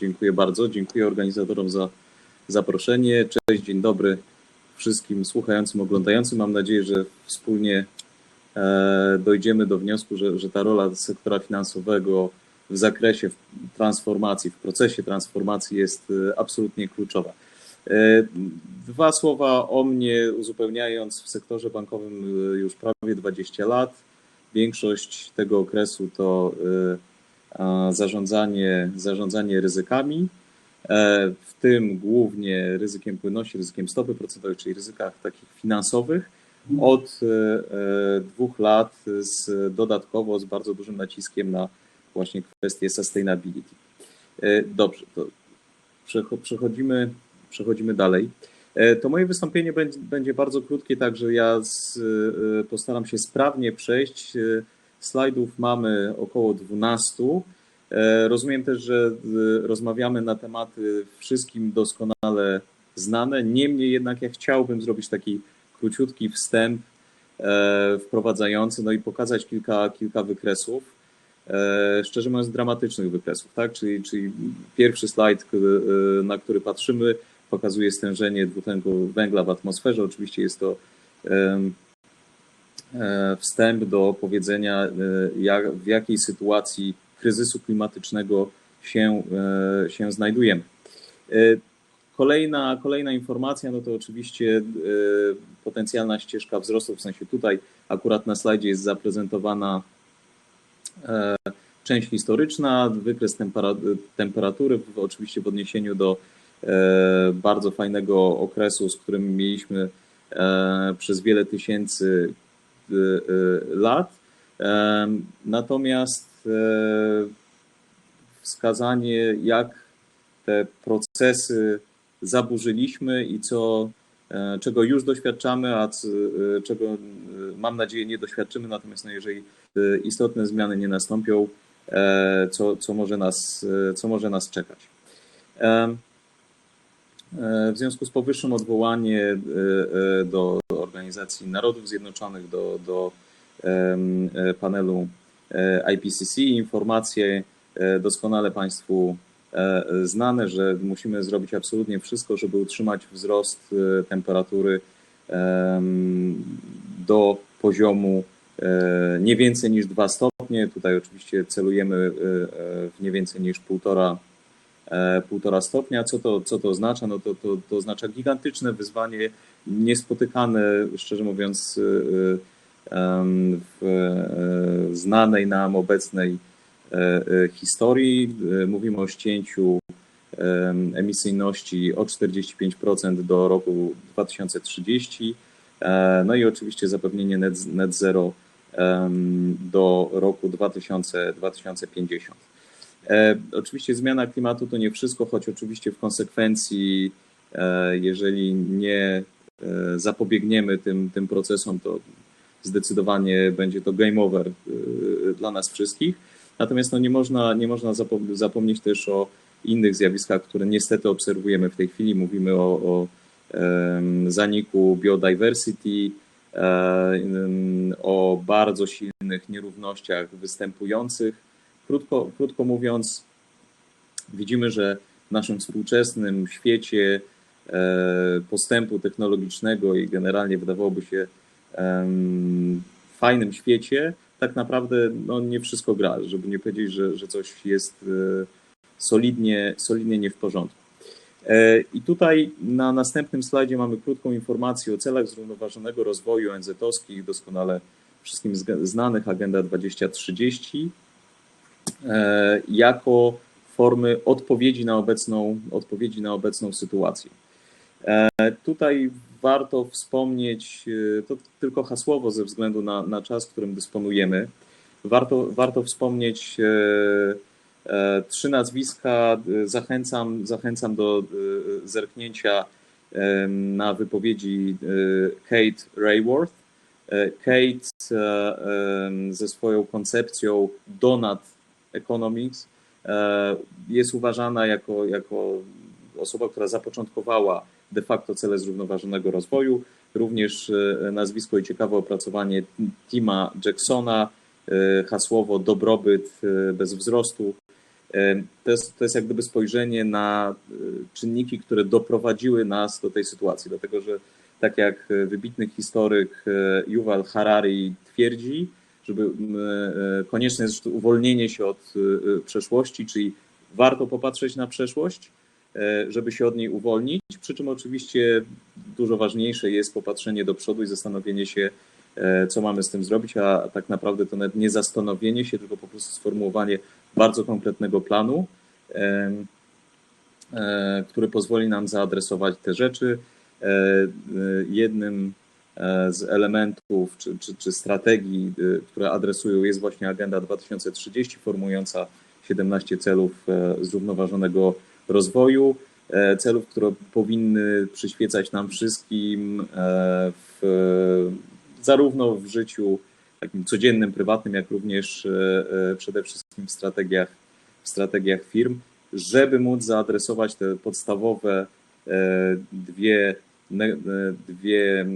Dziękuję bardzo. Dziękuję organizatorom za zaproszenie. Cześć, dzień dobry wszystkim słuchającym, oglądającym. Mam nadzieję, że wspólnie e, dojdziemy do wniosku, że, że ta rola sektora finansowego w zakresie transformacji, w procesie transformacji jest e, absolutnie kluczowa. E, dwa słowa o mnie, uzupełniając w sektorze bankowym już prawie 20 lat. Większość tego okresu to zarządzanie, zarządzanie ryzykami, w tym głównie ryzykiem płynności, ryzykiem stopy procentowej, czyli ryzykach takich finansowych. Od dwóch lat z, dodatkowo z bardzo dużym naciskiem na właśnie kwestie sustainability. Dobrze, to przechodzimy, przechodzimy dalej. To moje wystąpienie będzie, bardzo krótkie, także ja postaram się sprawnie przejść. Slajdów mamy około 12. Rozumiem też, że rozmawiamy na tematy wszystkim doskonale znane. Niemniej jednak ja chciałbym zrobić taki króciutki wstęp wprowadzający, no i pokazać kilka, kilka wykresów. Szczerze mówiąc, dramatycznych wykresów, tak? Czyli, czyli pierwszy slajd, na który patrzymy, pokazuje stężenie dwutlenku węgla w atmosferze. Oczywiście jest to wstęp do powiedzenia, jak, w jakiej sytuacji kryzysu klimatycznego się, się znajdujemy. Kolejna, kolejna informacja, no to oczywiście potencjalna ścieżka wzrostu, w sensie tutaj akurat na slajdzie jest zaprezentowana część historyczna, wykres temperatury, oczywiście w odniesieniu do bardzo fajnego okresu, z którym mieliśmy przez wiele tysięcy lat. Natomiast wskazanie, jak te procesy zaburzyliśmy i co, czego już doświadczamy, a czego mam nadzieję nie doświadczymy, natomiast no jeżeli istotne zmiany nie nastąpią, co, co, może, nas, co może nas czekać. W związku z powyższym odwołanie do Organizacji Narodów Zjednoczonych, do, do panelu IPCC, informacje doskonale Państwu znane, że musimy zrobić absolutnie wszystko, żeby utrzymać wzrost temperatury do poziomu nie więcej niż 2 stopnie. Tutaj oczywiście celujemy w nie więcej niż 1,5 1,5 stopnia. Co to, co to oznacza? No to, to, to oznacza gigantyczne wyzwanie, niespotykane, szczerze mówiąc, w znanej nam obecnej historii. Mówimy o ścięciu emisyjności o 45% do roku 2030. No i oczywiście zapewnienie net, net zero do roku 2000, 2050. Oczywiście zmiana klimatu to nie wszystko, choć oczywiście w konsekwencji, jeżeli nie zapobiegniemy tym, tym procesom, to zdecydowanie będzie to game over dla nas wszystkich. Natomiast no nie, można, nie można zapomnieć też o innych zjawiskach, które niestety obserwujemy w tej chwili. Mówimy o, o zaniku biodiversity, o bardzo silnych nierównościach występujących. Krótko, krótko mówiąc, widzimy, że w naszym współczesnym świecie postępu technologicznego i generalnie wydawałoby się fajnym świecie, tak naprawdę no, nie wszystko gra, żeby nie powiedzieć, że, że coś jest solidnie, solidnie nie w porządku. I tutaj na następnym slajdzie mamy krótką informację o celach zrównoważonego rozwoju ONZ-owskich, doskonale wszystkim znanych Agenda 2030, jako formy odpowiedzi na obecną, odpowiedzi na obecną sytuację. Tutaj warto wspomnieć, to tylko hasłowo ze względu na, na czas, którym dysponujemy, warto, warto wspomnieć trzy nazwiska. Zachęcam, zachęcam do zerknięcia na wypowiedzi Kate Rayworth. Kate ze swoją koncepcją Donut Economics jest uważana jako, jako osoba, która zapoczątkowała de facto cele zrównoważonego rozwoju. Również nazwisko i ciekawe opracowanie Tima Jacksona, hasłowo dobrobyt bez wzrostu. To jest, to jest jak gdyby spojrzenie na czynniki, które doprowadziły nas do tej sytuacji, dlatego że tak jak wybitny historyk Yuval Harari twierdzi, żeby konieczne jest uwolnienie się od przeszłości, czyli warto popatrzeć na przeszłość, żeby się od niej uwolnić, przy czym oczywiście dużo ważniejsze jest popatrzenie do przodu i zastanowienie się, co mamy z tym zrobić, a tak naprawdę to nawet nie zastanowienie się, tylko po prostu sformułowanie bardzo konkretnego planu, który pozwoli nam zaadresować te rzeczy. Jednym z elementów czy, czy, czy strategii, które adresują, jest właśnie Agenda 2030, formująca 17 celów zrównoważonego rozwoju, celów, które powinny przyświecać nam wszystkim w, zarówno w życiu takim codziennym, prywatnym, jak również przede wszystkim w strategiach, w strategiach firm, żeby móc zaadresować te podstawowe dwie, dwie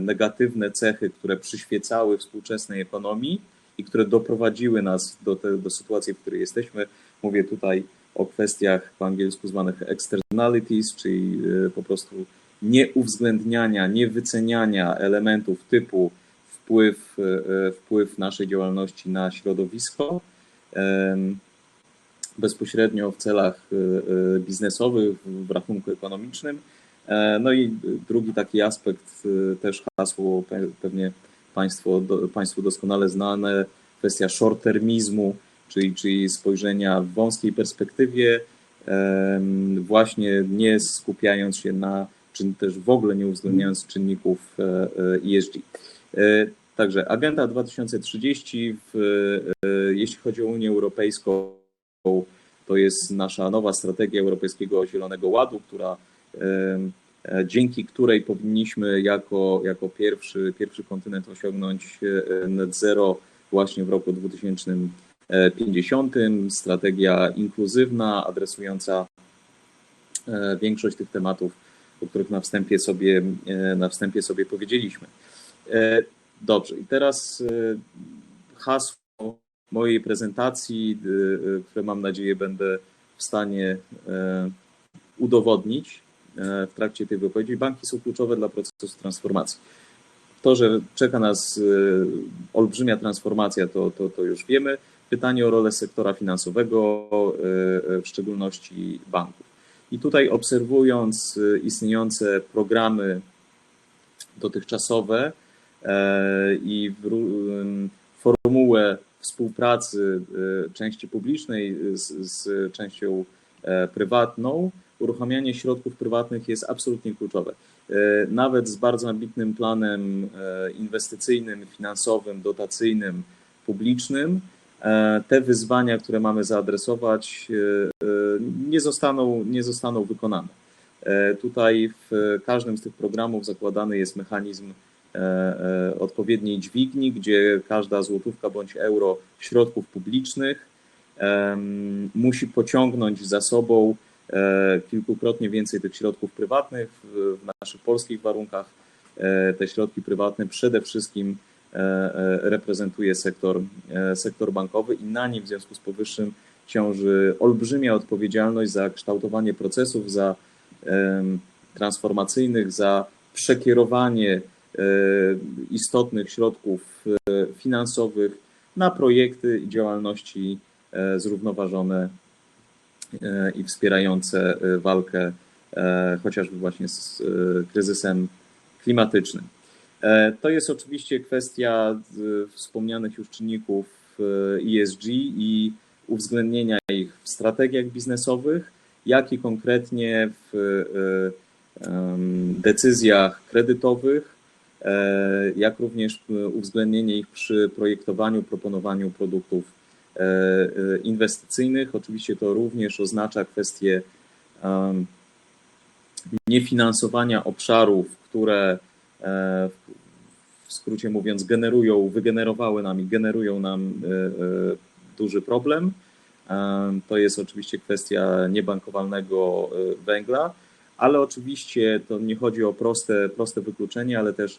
negatywne cechy, które przyświecały współczesnej ekonomii i które doprowadziły nas do, te, do sytuacji, w której jesteśmy. Mówię tutaj o kwestiach po angielsku zwanych externalities, czyli po prostu nieuwzględniania, niewyceniania elementów typu wpływ, wpływ naszej działalności na środowisko bezpośrednio w celach biznesowych, w rachunku ekonomicznym. No i drugi taki aspekt, też hasło pewnie Państwo, Państwu doskonale znane, kwestia short-termizmu, czyli, czyli spojrzenia w wąskiej perspektywie, właśnie nie skupiając się na, czy też w ogóle nie uwzględniając czynników ESG. Także Agenda 2030, w, jeśli chodzi o Unię Europejską, to jest nasza nowa strategia Europejskiego Zielonego Ładu, która dzięki której powinniśmy jako, jako pierwszy, pierwszy kontynent osiągnąć net zero właśnie w roku 2050. Strategia inkluzywna, adresująca większość tych tematów, o których na wstępie sobie, na wstępie sobie powiedzieliśmy. Dobrze, i teraz hasło mojej prezentacji, które mam nadzieję będę w stanie udowodnić w trakcie tej wypowiedzi. Banki są kluczowe dla procesu transformacji. To, że czeka nas olbrzymia transformacja, to, to, to już wiemy. Pytanie o rolę sektora finansowego, w szczególności banków. I tutaj obserwując istniejące programy dotychczasowe i formułę współpracy części publicznej z, z częścią prywatną, uruchamianie środków prywatnych jest absolutnie kluczowe. Nawet z bardzo ambitnym planem inwestycyjnym, finansowym, dotacyjnym, publicznym, te wyzwania, które mamy zaadresować, nie zostaną, nie zostaną wykonane. Tutaj w każdym z tych programów zakładany jest mechanizm odpowiedniej dźwigni, gdzie każda złotówka bądź euro środków publicznych musi pociągnąć za sobą kilkukrotnie więcej tych środków prywatnych. W naszych polskich warunkach te środki prywatne przede wszystkim reprezentuje sektor, sektor bankowy i na nim w związku z powyższym ciąży olbrzymia odpowiedzialność za kształtowanie procesów, za transformacyjnych, za przekierowanie istotnych środków finansowych na projekty i działalności zrównoważone i wspierające walkę chociażby właśnie z kryzysem klimatycznym. To jest oczywiście kwestia wspomnianych już czynników ESG i uwzględnienia ich w strategiach biznesowych, jak i konkretnie w decyzjach kredytowych, jak również uwzględnienie ich przy projektowaniu, proponowaniu produktów inwestycyjnych. Oczywiście to również oznacza kwestię niefinansowania obszarów, które w skrócie mówiąc generują, wygenerowały nam i generują nam duży problem. To jest oczywiście kwestia niebankowalnego węgla, ale oczywiście to nie chodzi o proste, proste wykluczenie, ale też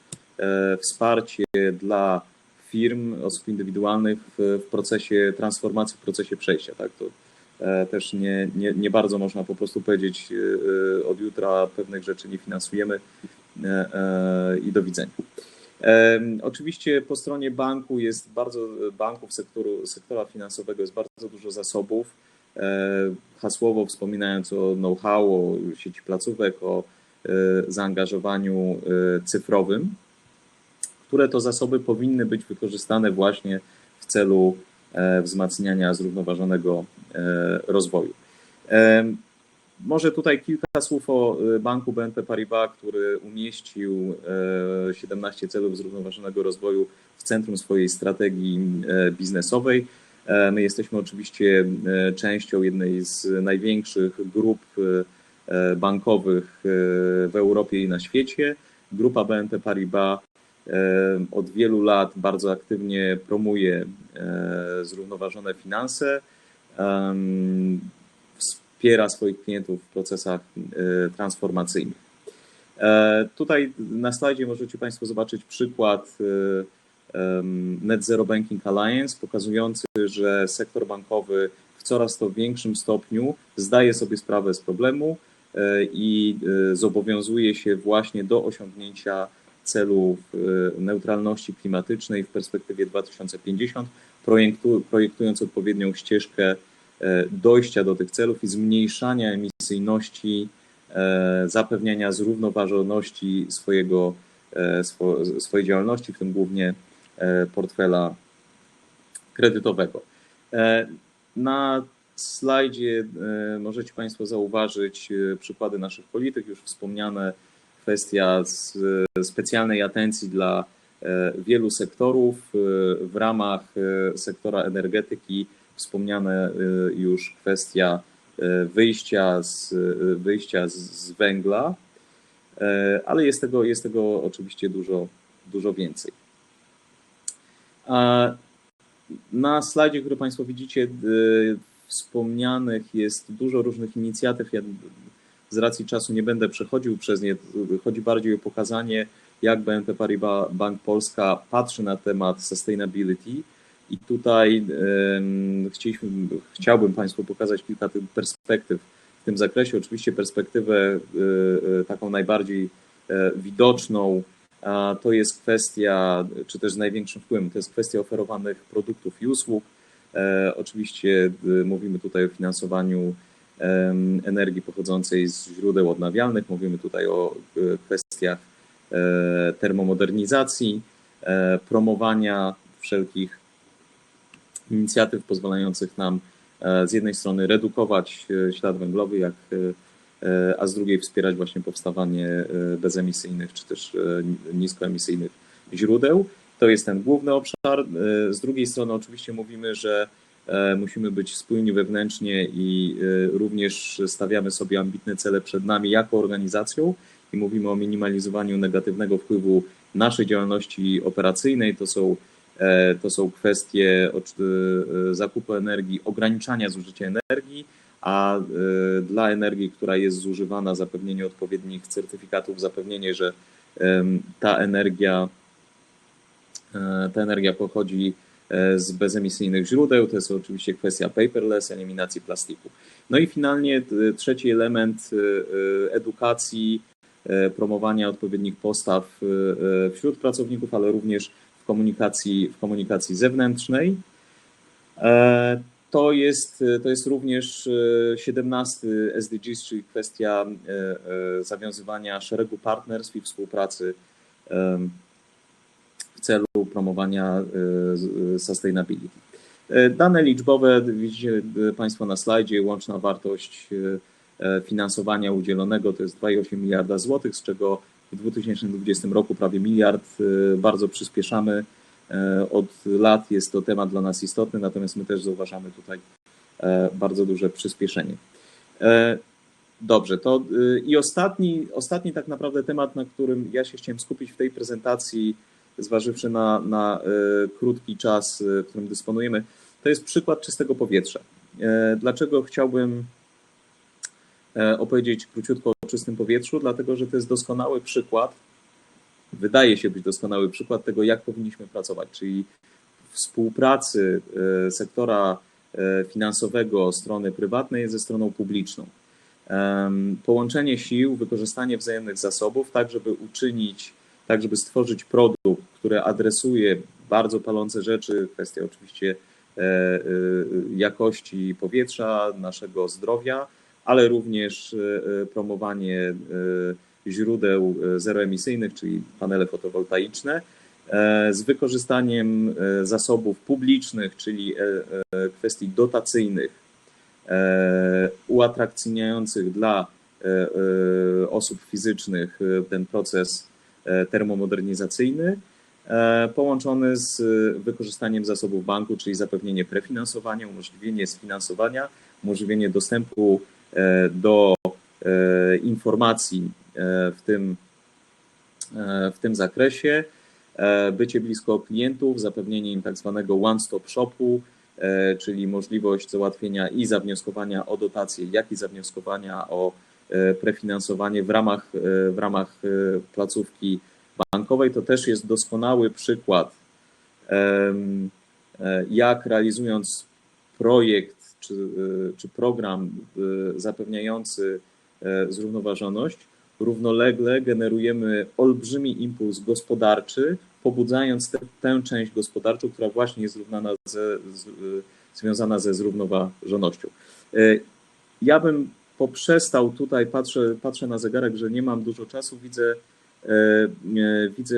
wsparcie dla firm, osób indywidualnych w, w procesie transformacji, w procesie przejścia. Tak? To też nie, nie, nie bardzo można po prostu powiedzieć od jutra pewnych rzeczy nie finansujemy i do widzenia. Oczywiście po stronie banku jest bardzo, banków sektoru, sektora finansowego jest bardzo dużo zasobów. Hasłowo wspominając o know-how, o sieci placówek, o zaangażowaniu cyfrowym, które to zasoby powinny być wykorzystane właśnie w celu wzmacniania zrównoważonego rozwoju. Może tutaj kilka słów o banku BNP Paribas, który umieścił 17 celów zrównoważonego rozwoju w centrum swojej strategii biznesowej. My jesteśmy oczywiście częścią jednej z największych grup bankowych w Europie i na świecie. Grupa BNP Paribas od wielu lat bardzo aktywnie promuje zrównoważone finanse wspiera swoich klientów w procesach e, transformacyjnych. E, tutaj na slajdzie możecie Państwo zobaczyć przykład e, Net Zero Banking Alliance, pokazujący, że sektor bankowy w coraz to większym stopniu zdaje sobie sprawę z problemu i zobowiązuje się właśnie do osiągnięcia celów neutralności klimatycznej w perspektywie 2050, projektując odpowiednią ścieżkę E, dojścia do tych celów i zmniejszania emisyjności, e, zapewniania zrównoważoności swojego, swojej działalności, w tym głównie portfela kredytowego. Na slajdzie możecie Państwo zauważyć przykłady naszych polityk, już wspomniane kwestia specjalnej atencji dla wielu sektorów w ramach sektora energetyki wspomniane y, już kwestia wyjścia z, wyjścia z węgla, ale jest tego, jest tego oczywiście dużo, dużo więcej. Na slajdzie, który Państwo widzicie, wspomnianych jest dużo różnych inicjatyw. Ja z racji czasu nie będę przechodził przez nie. Chodzi bardziej o pokazanie, jak BNP Paribas Bank Polska patrzy na temat sustainability i tutaj chcieliśmy, chciałbym Państwu pokazać kilka tych perspektyw w tym zakresie. Oczywiście perspektywę e, e, taką najbardziej e, widoczną to jest kwestia, czy też z największym wpływem, to jest kwestia oferowanych produktów i usług. Oczywiście mówimy tutaj o finansowaniu energii pochodzącej z źródeł odnawialnych, mówimy tutaj o kwestiach termomodernizacji, promowania wszelkich inicjatyw pozwalających nam e, z jednej strony redukować e, ślad węglowy, jak, e, a z drugiej wspierać właśnie powstawanie bezemisyjnych czy też niskoemisyjnych źródeł. To jest ten główny obszar. Z drugiej strony oczywiście mówimy, że musimy być spójni wewnętrznie i również stawiamy sobie ambitne cele przed nami jako organizacją i mówimy o minimalizowaniu negatywnego wpływu naszej działalności operacyjnej. To są E, to są kwestie e, zakupu energii, ograniczania zużycia energii, a e, dla energii, która jest zużywana, zapewnienie odpowiednich certyfikatów, zapewnienie, że ta energia, ta energia pochodzi z bezemisyjnych źródeł. To jest oczywiście kwestia paperless, eliminacji plastiku. No i finalnie trzeci element edukacji, promowania odpowiednich postaw wśród pracowników, ale również w komunikacji, w komunikacji zewnętrznej. E, to jest, to jest również 17 e, SDGs, czyli kwestia e, zawiązywania szeregu partnerstw i współpracy w celu promowania sustainability. Dane liczbowe widzicie Państwo na slajdzie. Łączna wartość finansowania udzielonego to jest 2,8 miliarda złotych, z czego w 2020 roku prawie miliard. Bardzo przyspieszamy. Od lat jest to temat dla nas istotny, natomiast my też zauważamy tutaj e, bardzo duże przyspieszenie. E, dobrze, to i ostatni, ostatni tak naprawdę temat, na którym ja się chciałem skupić w tej prezentacji, zważywszy na, na e, krótki czas, w którym dysponujemy, to jest przykład czystego powietrza. Dlaczego chciałbym opowiedzieć króciutko o czystym powietrzu, dlatego że to jest doskonały przykład, wydaje się być doskonały przykład tego, jak powinniśmy pracować, czyli współpracy sektora finansowego strony prywatnej ze stroną publiczną. Połączenie sił, wykorzystanie wzajemnych zasobów, tak żeby uczynić, tak żeby stworzyć produkt, który adresuje bardzo palące rzeczy, kwestia oczywiście jakości powietrza, naszego zdrowia, ale również promowanie źródeł zeroemisyjnych, czyli panele fotowoltaiczne, z wykorzystaniem zasobów publicznych, czyli kwestii dotacyjnych, uatrakcyjniających dla osób fizycznych ten proces termomodernizacyjny, połączony z wykorzystaniem zasobów banku, czyli zapewnienie prefinansowania, umożliwienie sfinansowania, umożliwienie dostępu do informacji w tym, w tym zakresie, bycie blisko klientów, zapewnienie im tak zwanego one-stop shopu, czyli możliwość załatwienia i zawnioskowania o dotacje, jak i zawnioskowania o prefinansowanie w ramach, w ramach placówki bankowej. To też jest doskonały przykład, jak realizując projekt czy, czy program zapewniający zrównoważoność, równolegle generujemy olbrzymi impuls gospodarczy, pobudzając te, tę część gospodarczą, która właśnie jest ze, z, związana ze zrównoważonością. Ja bym poprzestał tutaj, patrzę, patrzę na zegarek, że nie mam dużo czasu, widzę, widzę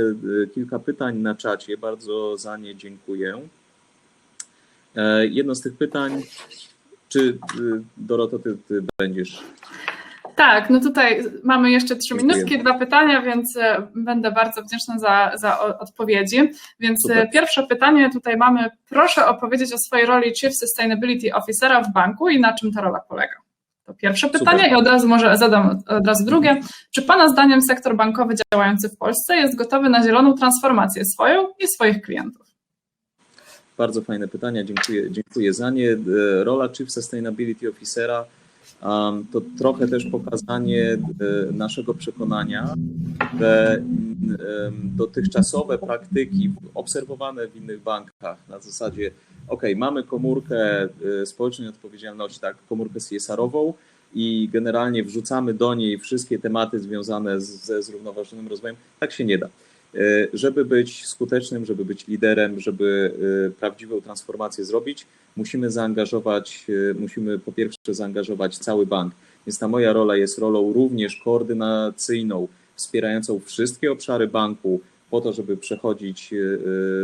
kilka pytań na czacie, bardzo za nie dziękuję. Jedno z tych pytań, czy Doroto, ty, ty będziesz tak, no tutaj mamy jeszcze trzy minutki, dwa pytania, więc e, będę bardzo wdzięczna za, za odpowiedzi. Więc e, Super. pierwsze pytanie tutaj mamy, proszę opowiedzieć o swojej roli Chief Sustainability Officera w banku i na czym ta rola polega. To pierwsze pytanie Super. i od razu może zadam od razu drugie. Czy Pana zdaniem sektor bankowy działający w Polsce jest gotowy na zieloną transformację swoją i swoich klientów? Bardzo fajne pytania, dziękuję, dziękuję za nie. E, rola Chief Sustainability Officera to trochę też pokazanie e, naszego przekonania, że dotychczasowe praktyki obserwowane w innych bankach na zasadzie, ok, mamy komórkę e, społecznej odpowiedzialności, tak, komórkę CSR-ową i generalnie wrzucamy do niej wszystkie tematy związane ze zrównoważonym rozwojem, tak się nie da. E, żeby być skutecznym, żeby być liderem, żeby e, prawdziwą transformację zrobić, musimy zaangażować, musimy po pierwsze zaangażować cały bank. Więc ta moja rola jest rolą również koordynacyjną, wspierającą wszystkie obszary banku po to, żeby przechodzić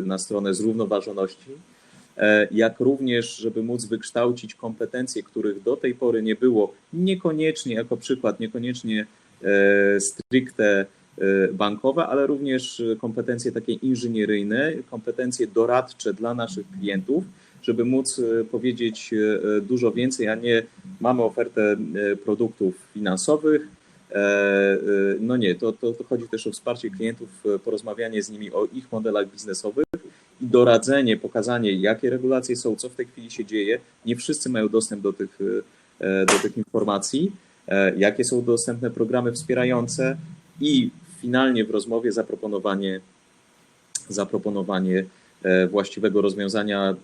na stronę zrównoważoności, jak również, żeby móc wykształcić kompetencje, których do tej pory nie było, niekoniecznie jako przykład, niekoniecznie stricte Y, bankowe, ale również kompetencje takie inżynieryjne, kompetencje doradcze dla naszych klientów, żeby móc powiedzieć dużo więcej, a nie mamy ofertę produktów finansowych. No nie, to, to, to chodzi też o wsparcie klientów, porozmawianie z nimi o ich modelach biznesowych doradzenie, pokazanie, jakie regulacje są, co w tej chwili się dzieje. Nie wszyscy mają dostęp do tych, do tych informacji, jakie są dostępne programy wspierające i finalnie w rozmowie zaproponowanie, zaproponowanie e, właściwego rozwiązania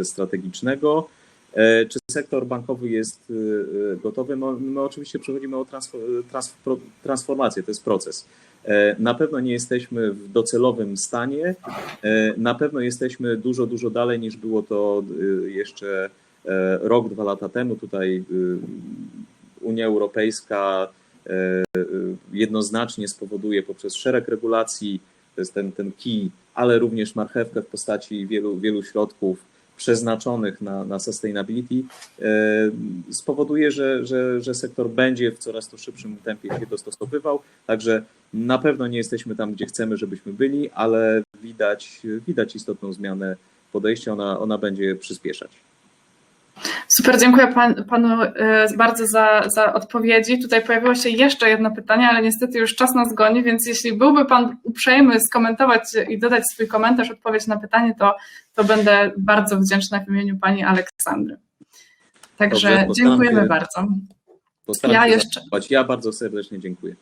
e, strategicznego. E, czy sektor bankowy jest gotowy? No, my oczywiście przechodzimy o transformację, to jest proces. Na pewno nie jesteśmy w docelowym stanie, na pewno jesteśmy dużo, dużo dalej niż było to jeszcze rok, dwa lata temu. Tutaj Unia Europejska E, jednoznacznie spowoduje poprzez szereg regulacji, to jest ten, ten key, ale również marchewkę w postaci wielu, wielu środków przeznaczonych na, na sustainability, e, spowoduje, że, że, że sektor będzie w coraz to szybszym tempie się dostosowywał. Także na pewno nie jesteśmy tam, gdzie chcemy, żebyśmy byli, ale widać, widać istotną zmianę podejścia, ona, ona będzie przyspieszać. Super, dziękuję pan, panu e, bardzo za, za odpowiedzi. Tutaj pojawiło się jeszcze jedno pytanie, ale niestety już czas nas goni, więc jeśli byłby pan uprzejmy skomentować i dodać swój komentarz, odpowiedź na pytanie, to, to będę bardzo wdzięczna w imieniu pani Aleksandry. Także Dobrze, dziękujemy się, bardzo. ja jeszcze. Ja bardzo serdecznie dziękuję.